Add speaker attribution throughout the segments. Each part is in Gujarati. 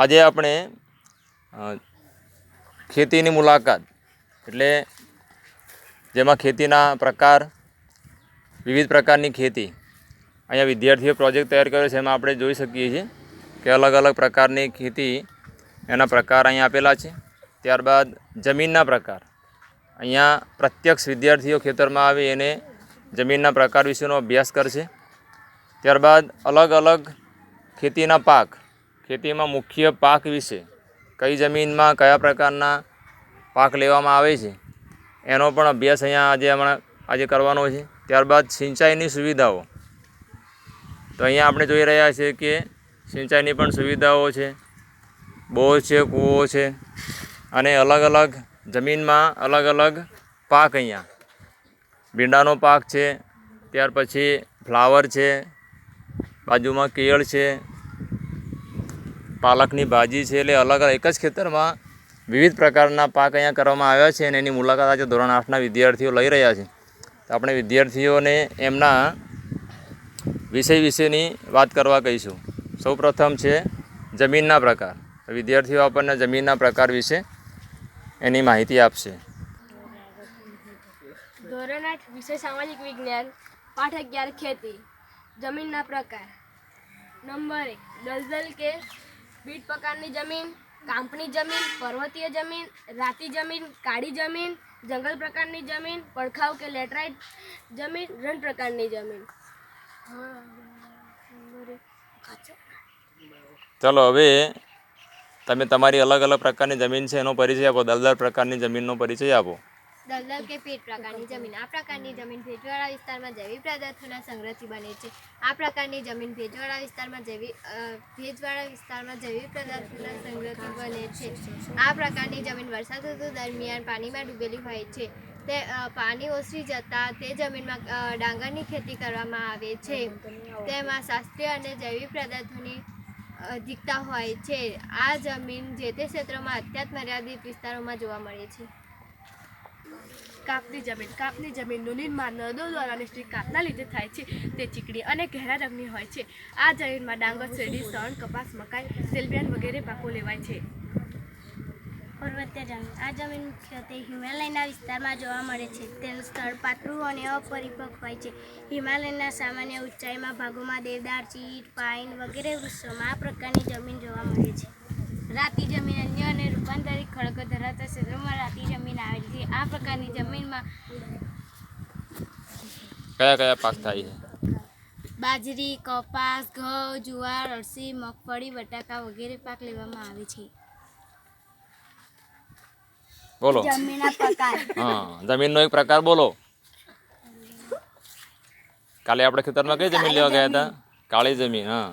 Speaker 1: આજે આપણે ખેતીની મુલાકાત. એટલે જેમાં ખેતીના પ્રકાર, વિવિધ પ્રકારની ખેતી અહીંયા વિદ્યાર્થીઓ પ્રોજેક્ટ તૈયાર કર્યો છે, એમાં આપણે જોઈ શકીએ છીએ કે અલગ અલગ પ્રકારની ખેતી એના પ્રકાર અહીંયા આપેલા છે. ત્યારબાદ જમીનના પ્રકાર. અહીંયા પ્રત્યક્ષ વિદ્યાર્થીઓ ખેતરમાં આવી એને જમીનના પ્રકાર વિશેનો અભ્યાસ કરશે. ત્યારબાદ અલગ અલગ ખેતીના પાક, ખેતીમાં મુખ્ય પાક વિશે કઈ જમીનમાં કયા પ્રકારના પાક લેવામાં આવે છે, એનો પણ અભ્યાસ અહીંયા આજે હમણાં આજે કરવાનો છે. ત્યારબાદ સિંચાઈની સુવિધાઓ. તો અહીંયા આપણે જોઈ રહ્યા છીએ કે સિંચાઈની પણ સુવિધાઓ છે. બોર છે, કૂવો છે અને અલગ અલગ જમીનમાં અલગ અલગ પાક અહીંયા. ભીંડાનો પાક છે, ત્યાર પછી ફ્લાવર છે, બાજુમાં કેળ છે, પાલકની ભાજી છે, એટલે અલગ અલગ એક જ ખેતરમાં વિવિધ પ્રકારના પાક અહીંયા કરવામાં આવ્યા છે અને એની મુલાકાત આજે ધોરણ આઠના વિદ્યાર્થીઓ લઈ રહ્યા છે. તો આપણે વિદ્યાર્થીઓને એમના વિષય વિશેની વાત કરવા કહીશું. સૌપ્રથમ છે જમીનના પ્રકાર. વિદ્યાર્થીઓ આપણને જમીનના પ્રકાર વિશે એની માહિતી આપશે.
Speaker 2: ધોરણ આઠ વિષય સામાજિક વિજ્ઞાન પાઠ અગિયાર ખેતી જમીનના પ્રકાર. નંબર એક દલદલ કે બીટ પ્રકારની જમીન કાંપની જમીન પર્વતીય જમીન રાતી જમીન કાળી જમીન જંગલ પ્રકારની જમીન પડખાવ કે લેટરાઇટ જમીન રણ પ્રકારની જમીન.
Speaker 1: ચાલો હવે તમે તમારી અલગ અલગ પ્રકારની જમીન છે, એનો પરિચય આપો. દલદલ પ્રકારની જમીનનો પરિચય આપો.
Speaker 3: દલદલ કે પેટ પ્રકારની જમીન? આ પ્રકારની જમીન ભેજવાળા વિસ્તારમાં જૈવિક પદાર્થોના સંગ્રહથી બને છે. આ પ્રકારની જમીન ભેજવાળા વિસ્તારમાં જૈવિક ભેજવાળા વિસ્તારમાં જૈવિક પદાર્થોના સંગ્રહથી બને છે. આ પ્રકારની જમીન વરસાદ ઋતુ દરમિયાન પાણીમાં ડૂબેલી હોય છે. તે પાણી ઓસરી જતાં તે જમીનમાં ડાંગરની ખેતી કરવામાં આવે છે. તેમાં શાસ્ત્રીય અને જૈવિક પદાર્થોની અધિકતા હોય છે. આ જમીન જે તે ક્ષેત્રમાં અત્યંત મર્યાદિત વિસ્તારોમાં જોવા મળે છે.
Speaker 2: કાપની જમીન. કાપની જમીનનું નિર્માણ નદો દ્વારા નિશ્ચિત કાપના લીધે થાય છે. તે ચીકણી અને ઘેરા રંગની હોય છે. આ જમીનમાં ડાંગર, શેરડી, સણ, કપાસ, મકાઈ તેલબિયાન વગેરે પાકો લેવાય છે.
Speaker 3: પર્વતીય જમીન આ જમીન મુખ્યત્વે હિમાલયના વિસ્તારમાં જોવા મળે છે. તેનું સ્થળ પાતળું અને અપરિપક્વ હોય છે. હિમાલયના સામાન્ય ઊંચાઈમાં ભાગોમાં દેવદાર ચીટ પાઇન વગેરે વૃક્ષોમાં આ પ્રકારની જમીન જોવા મળે છે. રાતી જમીન અન્ય અને રૂપાંતરિત ખડકો ધરાવતા ક્ષેત્રોમાં રાતી જમીન આવેલી છે. આ પ્રકારની જમીનમાં
Speaker 1: કયા કયા પાક થાય છે?
Speaker 3: બાજરી કપાસ ઘઉં જુવાર અળસી મગફળી બટાકા વગેરે પાક લેવામાં આવે છે.
Speaker 1: બોલો. હા જમીનનો એક પ્રકાર બોલો. કાલે આપણે ખેતરમાં કઈ જમીન લેવા ગયા હતા? કાળી જમીન હા.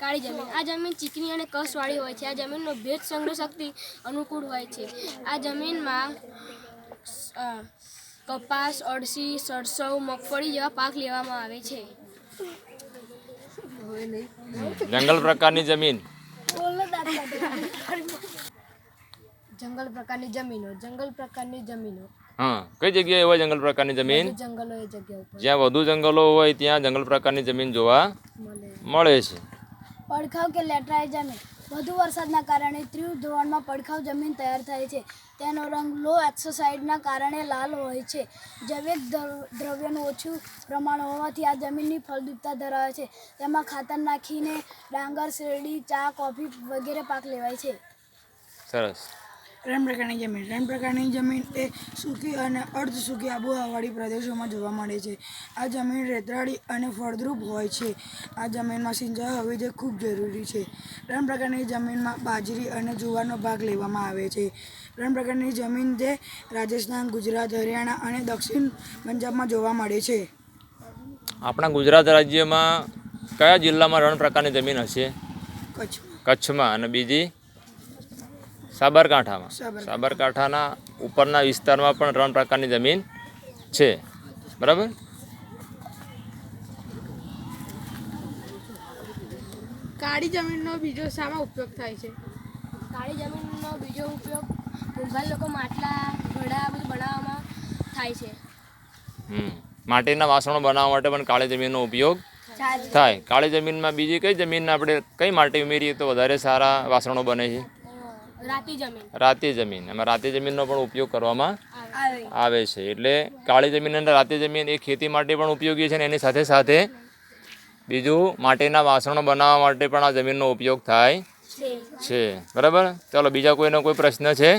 Speaker 2: કાળી જમીન. આ જમીન ચીકણી અને કસવાળી હોય છે. આ જમીનનો ભેજ સંગ્રહ શક્તિ અનુકૂળ હોય છે. આ જમીનમાં કપાસ અળસી સરસવ મગફળી જેવા પાક લેવામાં આવે છે.
Speaker 1: જંગલ પ્રકારની જમીન.
Speaker 2: જંગલ પ્રકારની જમીનો જંગલ પ્રકારની જમીનો.
Speaker 1: હા કઈ જગ્યાએ હોય જંગલ પ્રકારની જમીન?
Speaker 2: જંગલો એ જગ્યા ઉપર.
Speaker 1: જ્યાં વધુ જંગલો હોય ત્યાં જંગલ પ્રકારની જમીન જોવા
Speaker 2: મળે.
Speaker 1: છે.
Speaker 4: પડખાવ કે લેટરાઈ જમીન? વધુ વરસાદના કારણે ત્રિવ ધોવાણમાં પડખાવ જમીન તૈયાર થાય છે. તેનો રંગ લો એક્સોસાઇડના કારણે લાલ હોય છે. જૈવિક દ્રવ- દ્રવ્યનું ઓછું પ્રમાણ હોવાથી આ જમીનની ફળદ્રુપતા ધરાવે છે. તેમાં ખાતર નાખીને ડાંગર શેરડી ચા કોફી વગેરે પાક લેવાય છે.
Speaker 1: સરસ.
Speaker 5: રણ પ્રકારની જમીન. રણ પ્રકારની જમીન એ સૂકી અને અર્ધ સૂકી આબોહવાવાળી પ્રદેશોમાં જોવા મળે છે. આ જમીન રેતરાળી અને ફળદ્રુપ હોય છે. આ જમીનમાં સિંચાઈ હોવી જે ખૂબ જરૂરી છે. ત્રણ પ્રકારની જમીનમાં બાજરી અને જુવારનો ભાગ લેવામાં આવે છે. ત્રણ પ્રકારની જમીન જે રાજસ્થાન ગુજરાત હરિયાણા અને દક્ષિણ પંજાબમાં જોવા મળે છે.
Speaker 1: આપણા ગુજરાત રાજ્યમાં કયા જિલ્લામાં રણ પ્રકારની જમીન હશે?
Speaker 5: કચ્છમાં.
Speaker 1: કચ્છમાં. અને બીજી? સાબરકાંઠામાં. સાબરકાંઠાના ઉપરના વિસ્તારમાં પણ ત્રણ પ્રકારની જમીન છે. બરાબર?
Speaker 6: કાળી જમીનનો બીજો શામાં ઉપયોગ થાય છે?
Speaker 2: કાળી જમીનનો બીજો ઉપયોગ કુંભાર લોકો માટલા ઘડા બધું બનાવવામાં થાય છે.
Speaker 1: હમ. માટીના વાસણો બનાવવા માટે પણ કાળી જમીનનો ઉપયોગ થાય કાળી જમીનમાં બીજી કઈ જમીન આપણે કઈ માટી ઉમેરીએ તો વધારે સારા વાસણો બને છે?
Speaker 2: રાતી જમીન.
Speaker 1: રાતી જમીન. એમાં રાતી જમીનનો પણ ઉપયોગ કરવામાં
Speaker 2: આવે.
Speaker 1: છે. એટલે કાળી જમીન અને રાતી જમીન એ ખેતી માટે પણ ઉપયોગી છે અને એની સાથે સાથે બીજું માટીના વાસણો બનાવવા માટે પણ આ જમીનનો ઉપયોગ થાય છે. બરાબર? ચાલો બીજા કોઈનો કોઈ પ્રશ્ન છે?